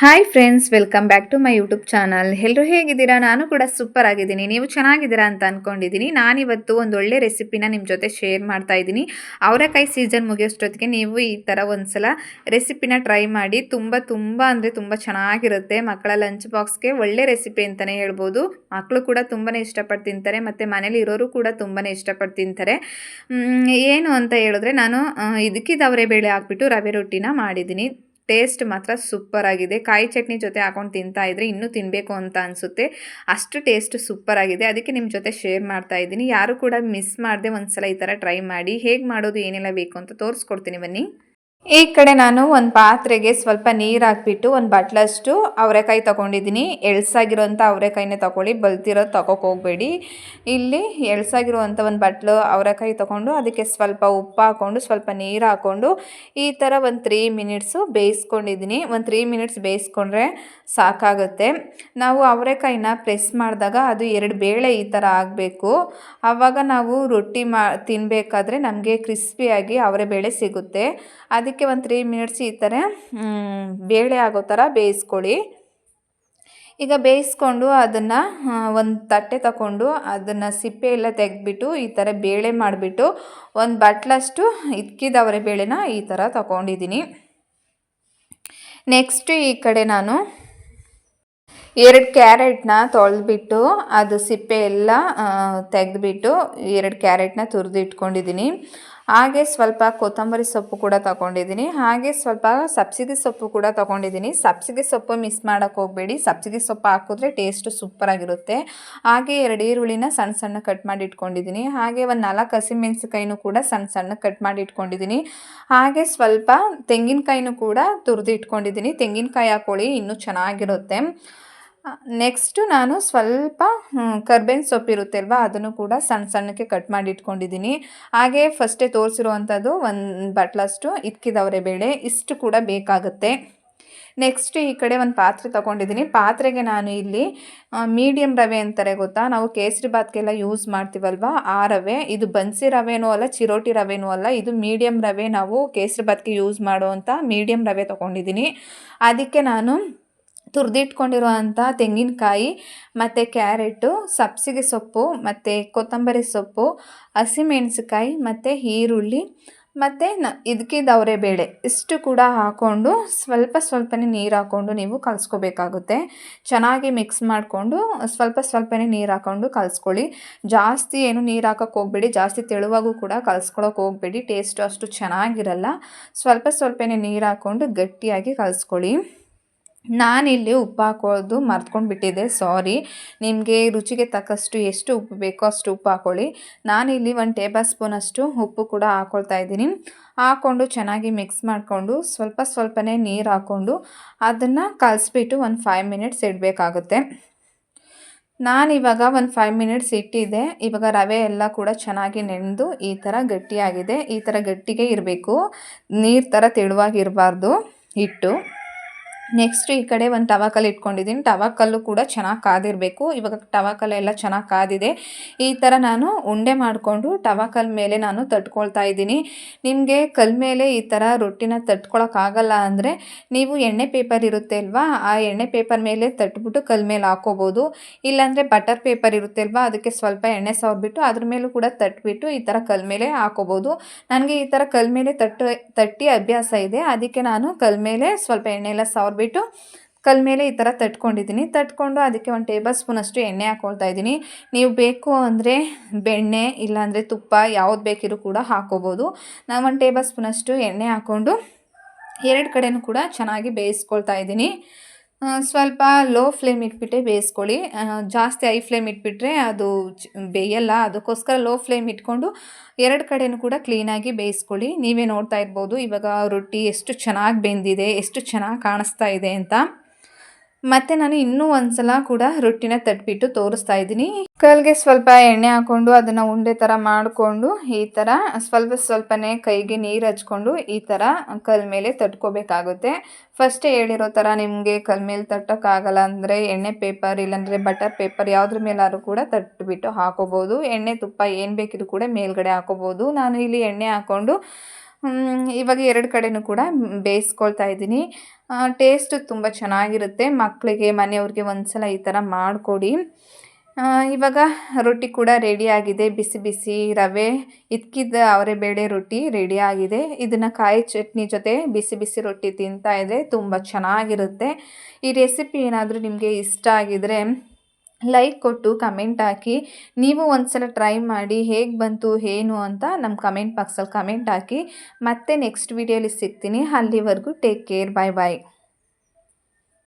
Hi friends welcome back to my YouTube channel ಎಲ್ಲರೂ ಹೇಗಿದ್ದೀರಾ? ನಾನು ಕೂಡ ಸೂಪರ್ ಆಗಿದ್ದೀನಿ. ನೀವು ಚೆನ್ನಾಗಿದ್ದೀರಾ ಅಂತ ಅಂದ್ಕೊಂಡಿದ್ದೀನಿ ನಾನಿವತ್ತು ಒಂದು ಒಳ್ಳೆ ರೆಸಿಪಿನ ನಿಮ್ಮ ಜೊತೆ ಶೇರ್ ಮಾಡ್ತಾ ಇದ್ದೀನಿ. ಅವರೆಕಾಯಿ ಸೀಸನ್ ಮುಗಿಯೋಷ್ಟೊತ್ತಿಗೆ ನೀವು ಈ ಥರ ಒಂದ್ಸಲ ರೆಸಿಪಿನ ಟ್ರೈ ಮಾಡಿ, ತುಂಬ ತುಂಬ ಅಂದರೆ ತುಂಬ ಚೆನ್ನಾಗಿರುತ್ತೆ. ಮಕ್ಕಳ ಲಂಚ್ ಬಾಕ್ಸ್ಗೆ ಒಳ್ಳೆ ರೆಸಿಪಿ ಅಂತಲೇ ಹೇಳ್ಬೋದು. ಮಕ್ಕಳು ಕೂಡ ತುಂಬಾ ಇಷ್ಟಪಟ್ಟು ತಿಂತಾರೆ. ಮತ್ತು ಮನೇಲಿ ಇರೋರು ಕೂಡ ತುಂಬಾ ಇಷ್ಟಪಟ್ಟು ತಿಂತಾರೆ. ಏನು ಅಂತ ಹೇಳಿದ್ರೆ ನಾನು ಇದಕ್ಕೆ ಇದಕ್ಕಿದ್ದು ಅವರೇ ಬೇಳೆ ಹಾಕ್ಬಿಟ್ಟು ರವೆ ರೊಟ್ಟಿನ ಮಾಡಿದ್ದೀನಿ. ಟೇಸ್ಟ್ ಮಾತ್ರ ಸೂಪರ್ ಆಗಿದೆ ಕಾಯಿ ಚಟ್ನಿ ಜೊತೆ ಹಾಕೊಂಡು ತಿಂತಾ ಇದ್ರೆ ಇನ್ನೂ ತಿನ್ನಬೇಕು ಅಂತ ಅನಿಸುತ್ತೆ. ಅಷ್ಟು ಟೇಸ್ಟ್ ಸೂಪರ್ ಆಗಿದೆ ಅದಕ್ಕೆ ನಿಮ್ಮ ಜೊತೆ ಶೇರ್ ಮಾಡ್ತಾ ಇದ್ದೀನಿ. ಯಾರು ಕೂಡ ಮಿಸ್ ಮಾಡದೆ ಒಂದ್ಸಲ ಈ ಥರ ಟ್ರೈ ಮಾಡಿ. ಹೇಗೆ ಮಾಡೋದು, ಏನೆಲ್ಲ ಬೇಕು ಅಂತ ತೋರಿಸ್ಕೊಡ್ತೀನಿ ಬನ್ನಿ. ಈ ಕಡೆ ನಾನು ಒಂದು ಪಾತ್ರೆಗೆ ಸ್ವಲ್ಪ ನೀರು ಹಾಕ್ಬಿಟ್ಟು ಒಂದು ಬಟ್ಲಷ್ಟು ಅವರೆಕಾಯಿ ತೊಗೊಂಡಿದ್ದೀನಿ. ಎಳ್ಸಾಗಿರುವಂಥ ಅವರೆಕಾಯಿನೇ ತೊಗೊಳ್ಳಿ ಬಲ್ತಿರೋದು ಹೋಗಬೇಡಿ. ಇಲ್ಲಿ ಎಳ್ಸಾಗಿರುವಂಥ ಒಂದು ಬಟ್ಲು ಅವರೆಕಾಯಿ ತೊಗೊಂಡು ಅದಕ್ಕೆ ಸ್ವಲ್ಪ ಉಪ್ಪು ಹಾಕ್ಕೊಂಡು, ಸ್ವಲ್ಪ ನೀರು ಹಾಕ್ಕೊಂಡು ಈ ಥರ ಒಂದು ತ್ರೀ ಮಿನಿಟ್ಸು ಬೇಯಿಸ್ಕೊಂಡಿದ್ದೀನಿ. ಒಂದು ತ್ರೀ ಮಿನಿಟ್ಸ್ ಬೇಯಿಸ್ಕೊಂಡ್ರೆ ಸಾಕಾಗುತ್ತೆ. ನಾವು ಅವರೆಕಾಯಿನ ಪ್ರೆಸ್ ಮಾಡಿದಾಗ ಅದು ಎರಡು ಬೇಳೆ ಈ ಥರ ಆಗಬೇಕು. ಆವಾಗ ನಾವು ರೊಟ್ಟಿ ಮಾ ತಿನ್ನಬೇಕಾದ್ರೆ ನಮಗೆ ಕ್ರಿಸ್ಪಿಯಾಗಿ ಅವರೆ ಬೇಳೆ ಸಿಗುತ್ತೆ. ಅದಕ್ಕೆ ಒಂದು ತ್ರೀ ಮಿನಿಟ್ಸ್ ಈ ಥರ ಬೇಳೆ ಆಗೋ ಥರ ಬೇಯಿಸ್ಕೊಳ್ಳಿ. ಈಗ ಬೇಯಿಸ್ಕೊಂಡು ಅದನ್ನು ಒಂದು ತಟ್ಟೆ ತಗೊಂಡು ಅದನ್ನು ಸಿಪ್ಪೆ ಎಲ್ಲ ತೆಗೆದ್ಬಿಟ್ಟು ಈ ಥರ ಬೇಳೆ ಮಾಡಿಬಿಟ್ಟು ಒಂದು ಬಟ್ಲಷ್ಟು ಇಕ್ಕಿದವರೆ ಬೇಳೆನ ಈ ಥರ ತಗೊಂಡಿದ್ದೀನಿ. ನೆಕ್ಸ್ಟ್ ಈ ಕಡೆ ನಾನು ಎರಡು ಕ್ಯಾರೆಟ್ನ ತೊಳೆದ್ಬಿಟ್ಟು ಅದು ಸಿಪ್ಪೆ ಎಲ್ಲ ತೆಗೆದ್ಬಿಟ್ಟು ಎರಡು ಕ್ಯಾರೆಟ್ನ ತುರಿದು ಇಟ್ಕೊಂಡಿದ್ದೀನಿ ಹಾಗೆ ಸ್ವಲ್ಪ ಕೊತ್ತಂಬರಿ ಸೊಪ್ಪು ಕೂಡ ತಗೊಂಡಿದ್ದೀನಿ. ಹಾಗೆ ಸ್ವಲ್ಪ ಸಬ್ಸಿಗೆ ಸೊಪ್ಪು ಕೂಡ ತಗೊಂಡಿದ್ದೀನಿ. ಸಬ್ಸಿಗೆ ಸೊಪ್ಪು ಮಿಸ್ ಮಾಡೋಕ್ಕೆ ಹೋಗಬೇಡಿ. ಸಬ್ಸಿಗೆ ಸೊಪ್ಪು ಹಾಕಿದ್ರೆ ಟೇಸ್ಟು ಸೂಪರಾಗಿರುತ್ತೆ ಹಾಗೆ ಎರಡು ಈರುಳ್ಳಿನ ಸಣ್ಣ ಸಣ್ಣ ಕಟ್ ಮಾಡಿ ಇಟ್ಕೊಂಡಿದ್ದೀನಿ. ಹಾಗೆ ಒಂದು ನಾಲ್ಕು ಹಸಿಮೆಣಸಿಕಾಯಿನೂ ಕೂಡ ಸಣ್ಣ ಸಣ್ಣ ಕಟ್ ಮಾಡಿ ಇಟ್ಕೊಂಡಿದ್ದೀನಿ. ಹಾಗೆ ಸ್ವಲ್ಪ ತೆಂಗಿನಕಾಯಿನೂ ಕೂಡ ತುರಿದು ಇಟ್ಕೊಂಡಿದ್ದೀನಿ. ತೆಂಗಿನಕಾಯಿ ಹಾಕೊಳ್ಳಿ ಇನ್ನೂ ಚೆನ್ನಾಗಿರುತ್ತೆ. ನೆಕ್ಸ್ಟು ನಾನು ಸ್ವಲ್ಪ ಕರ್ಬೇವಿನ ಸೊಪ್ಪು ಇರುತ್ತೆ ಅಲ್ವಾ ಅದನ್ನು ಕೂಡ ಸಣ್ಣ ಸಣ್ಣಕ್ಕೆ ಕಟ್ ಮಾಡಿ ಇಟ್ಕೊಂಡಿದ್ದೀನಿ. ಹಾಗೆ ಫಸ್ಟೇ ತೋರಿಸಿರುವಂಥದ್ದು ಒಂದು ಬಟ್ಲಷ್ಟು ಇಕ್ಕಿದವರೆ ಬೇಳೆ, ಇಷ್ಟು ಕೂಡ ಬೇಕಾಗುತ್ತೆ. ನೆಕ್ಸ್ಟ್ ಈ ಕಡೆ ಒಂದು ಪಾತ್ರೆ ತೊಗೊಂಡಿದ್ದೀನಿ. ಪಾತ್ರೆಗೆ ನಾನು ಇಲ್ಲಿ ಮೀಡಿಯಮ್ ರವೆ ಅಂತಾರೆ ಗೊತ್ತಾ, ನಾವು ಕೇಸರಿ ಬಾತ್ಗೆಲ್ಲ ಯೂಸ್ ಮಾಡ್ತೀವಲ್ವ, ಆ ರವೆ, ಇದು ಬನ್ಸಿ ರವೆನೂ ಅಲ್ಲ, ಚಿರೋಟಿ ರವೆನೂ ಅಲ್ಲ, ಇದು ಮೀಡಿಯಮ್ ರವೆ ನಾವು ಕೇಸರಿ ಬಾತ್ಗೆ ಯೂಸ್ ಮಾಡುವಂಥ ಮೀಡಿಯಮ್ ರವೆ ತೊಗೊಂಡಿದ್ದೀನಿ. ಅದಕ್ಕೆ ನಾನು ತುರಿದಿಟ್ಕೊಂಡಿರುವಂಥ ತೆಂಗಿನಕಾಯಿ, ಮತ್ತು ಕ್ಯಾರೆಟು, ಸಬ್ಸಿಗೆ ಸೊಪ್ಪು, ಮತ್ತು ಕೊತ್ತಂಬರಿ ಸೊಪ್ಪು ಹಸಿಮೆಣಸಿಕಾಯಿ ಮತ್ತು ಈರುಳ್ಳಿ, ಮತ್ತು ನ ಇದಕ್ಕಿದವರೆ ಬೇಳೆ. ಇಷ್ಟು ಕೂಡ ಹಾಕ್ಕೊಂಡು ಸ್ವಲ್ಪ ಸ್ವಲ್ಪನೇ ನೀರು ಹಾಕ್ಕೊಂಡು ನೀವು ಕಲಿಸ್ಕೋಬೇಕಾಗುತ್ತೆ. ಚೆನ್ನಾಗಿ ಮಿಕ್ಸ್ ಮಾಡಿಕೊಂಡು ಸ್ವಲ್ಪ ಸ್ವಲ್ಪನೇ ನೀರು ಹಾಕ್ಕೊಂಡು ಕಲಿಸ್ಕೊಳ್ಳಿ. ಜಾಸ್ತಿ ಏನು ನೀರು ಹಾಕೋಕ್ಕೆ ಹೋಗಬೇಡಿ. ಜಾಸ್ತಿ ತೆಳುವಾಗೂ ಕೂಡ ಕಲಿಸ್ಕೊಳಕ್ಕೆ ಹೋಗಬೇಡಿ. ಟೇಸ್ಟು ಅಷ್ಟು ಚೆನ್ನಾಗಿರಲ್ಲ. ಸ್ವಲ್ಪ ಸ್ವಲ್ಪನೇ ನೀರು ಹಾಕ್ಕೊಂಡು ಗಟ್ಟಿಯಾಗಿ ಕಲಿಸ್ಕೊಳ್ಳಿ. ನಾನಿಲ್ಲಿ ಉಪ್ಪು ಹಾಕೋದು ಮರ್ತ್ಕೊಂಡು ಬಿಟ್ಟಿದ್ದೆ ಸಾರಿ ನಿಮಗೆ ರುಚಿಗೆ ತಕ್ಕಷ್ಟು ಎಷ್ಟು ಉಪ್ಪು ಬೇಕೋ ಅಷ್ಟು ಉಪ್ಪು ಹಾಕೊಳ್ಳಿ. ನಾನಿಲ್ಲಿ ಒಂದು ಟೇಬಲ್ ಸ್ಪೂನಷ್ಟು ಉಪ್ಪು ಕೂಡ ಹಾಕ್ಕೊಳ್ತಾ ಇದ್ದೀನಿ. ಹಾಕ್ಕೊಂಡು ಚೆನ್ನಾಗಿ ಮಿಕ್ಸ್ ಮಾಡಿಕೊಂಡು ಸ್ವಲ್ಪ ಸ್ವಲ್ಪನೇ ನೀರು ಹಾಕ್ಕೊಂಡು ಅದನ್ನು ಕಲಿಸ್ಬಿಟ್ಟು ಒಂದು ಫೈವ್ ಮಿನಿಟ್ಸ್ ಇಡಬೇಕಾಗುತ್ತೆ. ನಾನಿವಾಗ ಒಂದು ಫೈವ್ ಮಿನಿಟ್ಸ್ ಇಟ್ಟಿದ್ದೆ. ಇವಾಗ ರವೆ ಎಲ್ಲ ಕೂಡ ಚೆನ್ನಾಗಿ ನೆನೆದು ಈ ಥರ ಗಟ್ಟಿಯಾಗಿದೆ. ಈ ಥರ ಗಟ್ಟಿಗೆ ಇರಬೇಕು. ನೀರು ಥರ ತೆಳುವಾಗಿರಬಾರ್ದು. ಹಿಟ್ಟು. ನೆಕ್ಸ್ಟ್ ಈ ಕಡೆ ಒಂದು ಟವಾಕಲ್ಲು ಇಟ್ಕೊಂಡಿದ್ದೀನಿ. ಟವಾಕಲ್ಲು ಕೂಡ ಚೆನ್ನಾಗಿ ಕಾದಿರಬೇಕು. ಇವಾಗ ಟವಾಕಲ್ ಎಲ್ಲ ಚೆನ್ನಾಗಿ ಕಾದಿದೆ. ಈ ಥರ ನಾನು ಉಂಡೆ ಮಾಡಿಕೊಂಡು ಟವಾಕಲ್ ಮೇಲೆ ನಾನು ತಟ್ಕೊಳ್ತಾ ಇದ್ದೀನಿ. ನಿಮಗೆ ಕಲ್ ಮೇಲೆ ಈ ಥರ ರೊಟ್ಟಿನ ತಟ್ಕೊಳಕ್ಕಾಗಲ್ಲ ಅಂದರೆ ನೀವು ಎಣ್ಣೆ ಪೇಪರ್ ಇರುತ್ತೆ ಅಲ್ವಾ? ಆ ಎಣ್ಣೆ ಪೇಪರ್ ಮೇಲೆ ತಟ್ಬಿಟ್ಟು ಕಲ್ ಮೇಲೆ ಹಾಕೋಬೋದು. ಇಲ್ಲಾಂದರೆ ಬಟರ್ ಪೇಪರ್ ಇರುತ್ತೆ ಅಲ್ವಾ? ಅದಕ್ಕೆ ಸ್ವಲ್ಪ ಎಣ್ಣೆ ಸವರ್ಬಿಟ್ಟು ಅದ್ರ ಮೇಲೂ ಕೂಡ ತಟ್ಬಿಟ್ಟು ಈ ಥರ ಕಲ್ ಮೇಲೆ ಹಾಕೋಬೋದು. ನನಗೆ ಈ ಥರ ಕಲ್ ಮೇಲೆ ತಟ್ಟು, ತಟ್ಟಿ ಅಭ್ಯಾಸ ಇದೆ. ಅದಕ್ಕೆ ನಾನು ಕಲ್ ಮೇಲೆ ಸ್ವಲ್ಪ ಎಣ್ಣೆ ಎಲ್ಲ ಸವರ್ಬಿಟ್ಟು ಕಲ್ ಮೇಲೆ ಈ ಥರ ತಟ್ಕೊಂಡಿದ್ದೀನಿ. ತಟ್ಕೊಂಡು ಅದಕ್ಕೆ ಒಂದು ಟೇಬಲ್ ಸ್ಪೂನಷ್ಟು ಎಣ್ಣೆ ಹಾಕ್ಕೊಳ್ತಾ ಇದ್ದೀನಿ. ನೀವು ಬೇಕು ಅಂದರೆ ಬೆಣ್ಣೆ, ಇಲ್ಲಾಂದರೆ ತುಪ್ಪ, ಯಾವ್ದು ಬೇಕಿರೋ ಕೂಡ ಹಾಕೋಬೋದು. ನಾನು ಒಂದು ಟೇಬಲ್ ಸ್ಪೂನಷ್ಟು ಎಣ್ಣೆ ಹಾಕ್ಕೊಂಡು ಎರಡು ಕಡೆಯೂ ಕೂಡ ಚೆನ್ನಾಗಿ ಬೇಯಿಸ್ಕೊಳ್ತಾ ಇದ್ದೀನಿ. ಸ್ವಲ್ಪ ಲೋ ಫ್ಲೇಮ್ ಇಟ್ಬಿಟ್ಟೆ ಬೇಯಿಸ್ಕೊಳ್ಳಿ. ಜಾಸ್ತಿ ಹೈ ಫ್ಲೇಮ್ ಇಟ್ಬಿಟ್ರೆ ಅದು ಬೇಯಲ್ಲ. ಅದಕ್ಕೋಸ್ಕರ ಲೋ ಫ್ಲೇಮ್ ಇಟ್ಕೊಂಡು ಎರಡು ಕಡೆಯೂ ಕೂಡ ಕ್ಲೀನಾಗಿ ಬೇಯಿಸ್ಕೊಳ್ಳಿ. ನೀವೇ ನೋಡ್ತಾ ಇರ್ಬೋದು ಇವಾಗ ರೊಟ್ಟಿ ಎಷ್ಟು ಚೆನ್ನಾಗಿ ಬೆಂದಿದೆ, ಎಷ್ಟು ಚೆನ್ನಾಗಿ ಕಾಣಿಸ್ತಾ ಇದೆ ಅಂತ. ಮತ್ತು ನಾನು ಇನ್ನೂ ಒಂದ್ಸಲ ಕೂಡ ರೊಟ್ಟಿನ ತಟ್ಬಿಟ್ಟು ತೋರಿಸ್ತಾ ಇದ್ದೀನಿ. ಕಲ್ಗೆ ಸ್ವಲ್ಪ ಎಣ್ಣೆ ಹಾಕ್ಕೊಂಡು ಅದನ್ನು ಉಂಡೆ ಥರ ಮಾಡಿಕೊಂಡು ಈ ಥರ ಸ್ವಲ್ಪ ಸ್ವಲ್ಪನೇ ಕೈಗೆ ನೀರು ಹಚ್ಕೊಂಡು ಈ ಥರ ಕಲ್ ಮೇಲೆ ತಟ್ಕೋಬೇಕಾಗುತ್ತೆ. ಫಸ್ಟೇ ಹೇಳಿರೋ ಥರ ನಿಮಗೆ ಕಲ್ ಮೇಲೆ ತಟ್ಟೋಕ್ಕಾಗಲ್ಲ ಅಂದರೆ ಎಣ್ಣೆ ಪೇಪರ್ ಇಲ್ಲಾಂದರೆ ಬಟರ್ ಪೇಪರ್ ಯಾವುದ್ರ ಮೇಲಾದ್ರೂ ಕೂಡ ತಟ್ಬಿಟ್ಟು ಹಾಕೋಬೋದು. ಎಣ್ಣೆ ತುಪ್ಪ ಏನು ಬೇಕಿದ್ರು ಕೂಡ ಮೇಲ್ಗಡೆ ಹಾಕೋಬೋದು. ನಾನು ಇಲ್ಲಿ ಎಣ್ಣೆ ಹಾಕ್ಕೊಂಡು ಹ್ಮ್, ಇವಾಗ ಎರಡು ಕಡೆನೂ ಕೂಡ ಬೇಯಿಸ್ಕೊಳ್ತಾ ಇದ್ದೀನಿ. ಟೇಸ್ಟ್ ತುಂಬ ಚೆನ್ನಾಗಿರುತ್ತೆ. ಮಕ್ಕಳಿಗೆ ಮನೆಯವ್ರಿಗೆ ಒಂದ್ಸಲ ಈ ಥರ ಮಾಡಿಕೊಡಿ. ಇವಾಗ ರೊಟ್ಟಿ ಕೂಡ ರೆಡಿಯಾಗಿದೆ ಬಿಸಿ ಬಿಸಿ ರವೆ ಇದ್ಕಿದ್ದ ಅವರೆ ಬೇಳೆ ರೊಟ್ಟಿ ರೆಡಿಯಾಗಿದೆ ಇದನ್ನು ಕಾಯಿ ಚಟ್ನಿ ಜೊತೆ ಬಿಸಿ ಬಿಸಿ ರೊಟ್ಟಿ ತಿಂತಾ ತುಂಬ ಚೆನ್ನಾಗಿರುತ್ತೆ. ಈ ರೆಸಿಪಿ ಏನಾದರೂ ನಿಮಗೆ ಇಷ್ಟ ಆಗಿದರೆ ಲೈಕ್ ಕೊಟ್ಟು ಕಮೆಂಟ್ ಹಾಕಿ. ನೀವು ಒಂದ್ಸಲ ಟ್ರೈ ಮಾಡಿ ಹೇಗೆ ಬಂತು, ಏನು ಅಂತ ನಮ್ಮ ಕಮೆಂಟ್ ಬಾಕ್ಸಲ್ಲಿ ಕಮೆಂಟ್ ಹಾಕಿ. ಮತ್ತೆ ನೆಕ್ಸ್ಟ್ ವೀಡಿಯೋಲಿ ಸಿಗ್ತೀನಿ. ಅಲ್ಲಿವರೆಗೂ ಟೇಕ್ ಕೇರ್ ಬಾಯ್ ಬಾಯ್